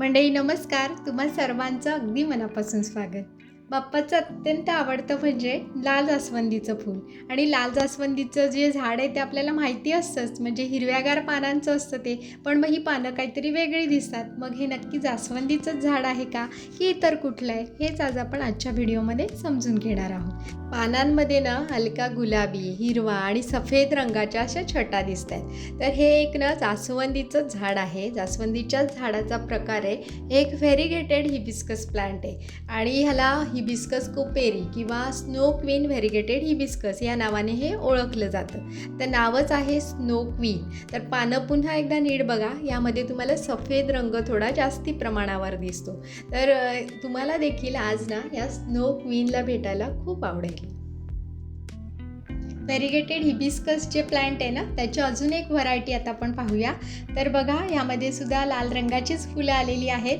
मंडळी नमस्कार. तुम्हा सर्वांचं अगदी मनापासून स्वागत. बाप्पाचं अत्यंत आवडतं म्हणजे लाल जास्वंदीचं फूल. आणि लाल जास्वंदीचं जे झाड आहे ते आपल्याला माहिती असतंच म्हणजे हिरव्यागार पानांचं असतं ते पण मग ही पानं काहीतरी वेगळी दिसतात. मग हे नक्की जास्वंदीचंच झाड आहे का? की इतर कुठलं आहे? हेच आज आपण आजच्या व्हिडिओमध्ये समजून घेणार आहोत. पानांमध्ये ना हलका गुलाबी हिरवा आणि सफेद रंगाच्या अशा छटा दिसत आहेत तर हे एक ना जास्वंदीचं झाड आहे. जास्वंदीच्याच झाडाचा प्रकार आहे. हे एक व्हेरिगेटेड हिबिस्कस प्लांट आहे. आणि ह्याला हिबिस्कस कोपेरी किंवा स्नो क्वीन व्हेरिगेटेड हिबिस्कस या नावाने हे ओळखलं जातं. तर नावच आहे स्नो क्वीन तर पानं पुन्हा एकदा नीट बघा यामध्ये तुम्हाला सफेद रंग थोडा जास्ती प्रमाणावर दिसतो. तर तुम्हाला देखील आज ना या स्नो क्वीनला भेटायला खूप आवडेल. व्हेरिगेटेड हिबिस्कस जे प्लांट आहे ना त्याची अजून एक व्हरायटी आता आपण पाहूया. तर बघा यामध्ये सुद्धा लाल रंगाचीच फुलं आलेली आहेत.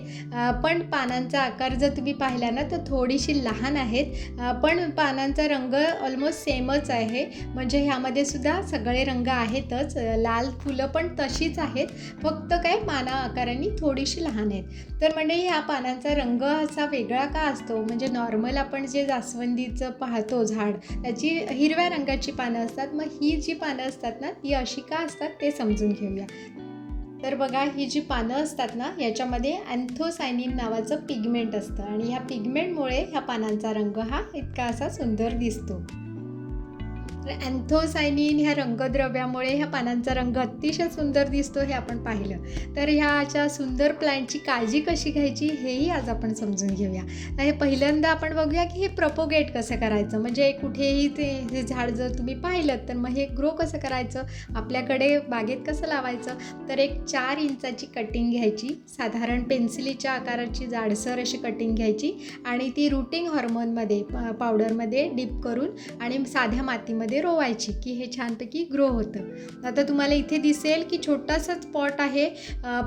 पण पानांचा आकार जर तुम्ही पाहिला ना तर थोडीशी लहान आहेत. पण पानांचा रंग ऑलमोस्ट सेमच आहे. म्हणजे ह्यामध्ये सुद्धा सगळे रंग आहेतच. लाल फुलं पण तशीच आहेत. फक्त काय पाना आकाराने थोडीशी लहान आहेत. तर म्हणजे ह्या पानांचा रंग असा वेगळा का असतो? म्हणजे नॉर्मल आपण जे जास्वंदीचं पाहतो झाड त्याची हिरव्या रंगाची पानं असतात मग ही जी पानं असतात ना ती अशी का असतात ते समजून घेऊया. तर बघा ही जी पानं असतात ना याच्यामध्ये अँथोसायनिन नावाचं पिगमेंट असतं. आणि ह्या पिगमेंटमुळे ह्या पानांचा रंग हा इतका असा सुंदर दिसतो. तर अँथोसायनिन ह्या रंगद्रव्यामुळे ह्या पानांचा रंग अतिशय सुंदर दिसतो हे आपण पाहिलं. तर ह्याच्या सुंदर प्लांटची काळजी कशी घ्यायची हेही आज आपण समजून घेऊया. तर हे पहिल्यांदा आपण बघूया की हे प्रपोगेट कसं करायचं? म्हणजे कुठेही ते हे झाड जर तुम्ही पाहिलं तर मग हे ग्रो कसं करायचं? आपल्याकडे बागेत कसं लावायचं? तर एक चार इंचाची कटिंग घ्यायची. साधारण पेन्सिलीच्या आकाराची जाडसर अशी कटिंग घ्यायची आणि ती रुटिंग हॉर्मोनमध्ये पावडरमध्ये डीप करून आणि साध्या मातीमध्ये रोवायची की हे छानपैकी ग्रो होतं. आता तुम्हाला इथे दिसेल की छोटासाच पॉट आहे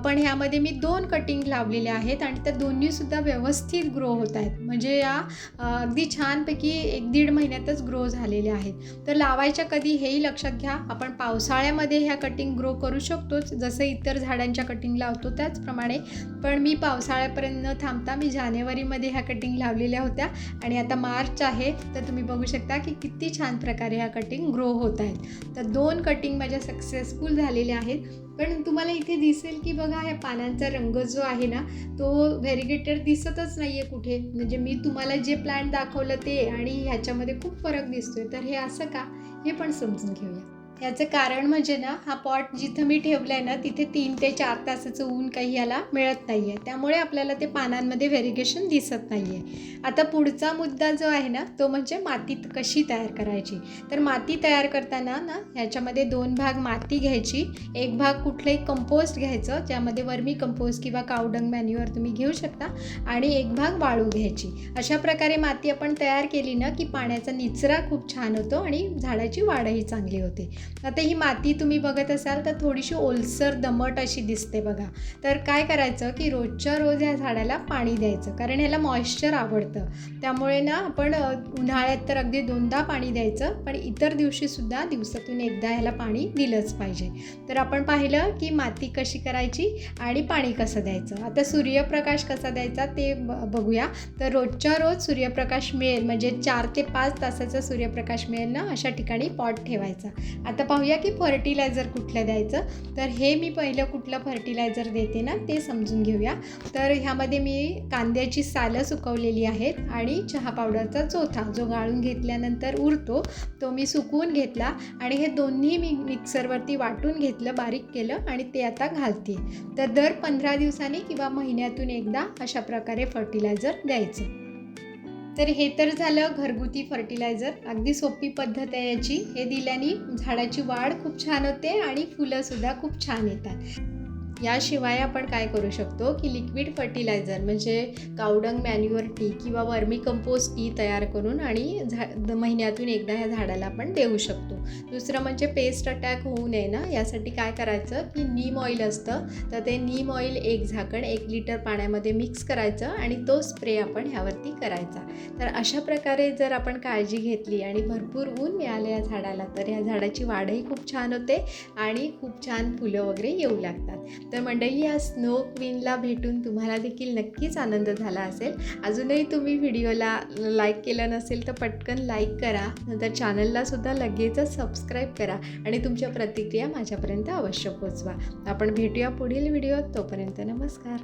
पण ह्यामध्ये मी दोन कटिंग लावलेल्या आहेत आणि त्या दोन्हीसुद्धा व्यवस्थित ग्रो होत आहेत. म्हणजे या अगदी छानपैकी एक दीड महिन्यातच ग्रो झालेल्या आहेत. तर लावायच्या कधी हेही लक्षात घ्या. आपण पावसाळ्यामध्ये ह्या कटिंग ग्रो करू शकतोच. जसं इतर झाडांच्या कटिंग लावतो त्याचप्रमाणे. पण मी पावसाळ्यापर्यंत न थांबता मी जानेवारीमध्ये ह्या कटिंग लावलेल्या होत्या. आणि आता मार्च आहे तर तुम्ही बघू शकता की किती छान प्रकारे ह्या कटिंग ग्रो होत आहेत. तर दोन कटिंग माझ्या सक्सेसफुल झालेल्या आहेत. पण तुम्हाला इथे दिसेल की बघा ह्या पानांचा रंग जो आहे ना तो व्हेरिगेटेड दिसतच नाही आहे कुठे. म्हणजे मी तुम्हाला जे प्लांट दाखवलं ते आणि ह्याच्यामध्ये खूप फरक दिसतोय. तर हे असं का? हे पण समजून घेऊया. याचं कारण म्हणजे ना हा पॉट जिथं मी ठेवला आहे ना तिथे तीन ते चार तासाचं ऊन काही याला मिळत नाही आहे त्यामुळे आपल्याला ते पानांमध्ये व्हेरिगेशन दिसत नाही आहे आता पुढचा मुद्दा जो आहे ना तो म्हणजे माती कशी तयार करायची? तर माती तयार करताना ना ह्याच्यामध्ये दोन भाग माती घ्यायची. एक भाग कुठलंही कंपोस्ट घ्यायचं ज्यामध्ये वर्मी कंपोस्ट किंवा कावडंग मॅन्युअर तुम्ही घेऊ शकता आणि एक भाग वाळू घ्यायची. अशा प्रकारे माती आपण तयार केली ना की पाण्याचा निचरा खूप छान होतो आणि झाडाची वाढही चांगली होते. आता ही माती तुम्ही बघत असाल तर थोडीशी ओलसर दमट अशी दिसते बघा. तर काय करायचं की रोजच्या रोज ह्या झाडाला पाणी द्यायचं कारण ह्याला मॉइश्चर आवडतं. त्यामुळे ना आपण उन्हाळ्यात तर अगदी दोनदा पाणी द्यायचं पण इतर दिवशीसुद्धा दिवसातून एकदा ह्याला पाणी दिलंच पाहिजे. तर आपण पाहिलं की माती कशी करायची आणि पाणी कसं द्यायचं. आता सूर्यप्रकाश कसा द्यायचा ते बघूया. तर रोजच्या रोज सूर्यप्रकाश मिळेल म्हणजे चार ते पाच तासाचा सूर्यप्रकाश मिळेल ना अशा ठिकाणी पॉट ठेवायचा. आता पाहूया की फर्टिलायझर कुठलं द्यायचं. तर हे मी पहिलं कुठलं फर्टिलायझर देते ना ते समजून घेऊया. तर ह्यामध्ये मी कांद्याची सालं सुकवलेली आहेत आणि चहा पावडरचा चोथा जो गाळून घेतल्यानंतर उरतो तो मी सुकवून घेतला आणि हे दोन्ही मी मिक्सरवरती वाटून घेतलं बारीक केलं आणि ते आता घालते. तर दर पंधरा दिवसांनी किंवा महिन्यातून एकदा अशा प्रकारे फर्टिलायझर द्यायचं. तर हे तर झालं घरगुती फर्टिलायझर. अगदी सोपी पद्धत आहे याची. हे दिल्याने झाडाची वाढ खूप छान होते आणि फुलंसुद्धा खूप छान येतात. याशिवाय आपण काय करू शकतो की लिक्विड फर्टिलायझर म्हणजे कावडंग मॅन्युअर टी किंवा वर्मी कंपोस्ट टी तयार करून आणि झा द- महिन्यातून एकदा ह्या झाडाला आपण देऊ शकतो. दुसरं म्हणजे पेस्ट अटॅक होऊ नये ना यासाठी काय करायचं की नीम ऑइल असतं तर ते नीम ऑइल एक झाकण एक लिटर पाण्यामध्ये मिक्स करायचं आणि तो स्प्रे आपण ह्यावरती करायचा. तर अशा प्रकारे जर आपण काळजी घेतली आणि भरपूर ऊन मिळालं या झाडाला तर या झाडाची वाढही खूप छान होते आणि खूप छान फुलं वगैरे येऊ लागतात. तर मंडळी या स्नो क्वीनला भेटून तुम्हाला देखील नक्कीच आनंद झाला असेल. अजूनही तुम्ही व्हिडिओला लाईक केलं नसेल तर पटकन लाईक करा. नंतर चॅनललासुद्धा लगेचच सबस्क्राईब करा आणि तुमच्या प्रतिक्रिया माझ्यापर्यंत अवश्य पोचवा. आपण भेटूया पुढील व्हिडिओत. तोपर्यंत नमस्कार.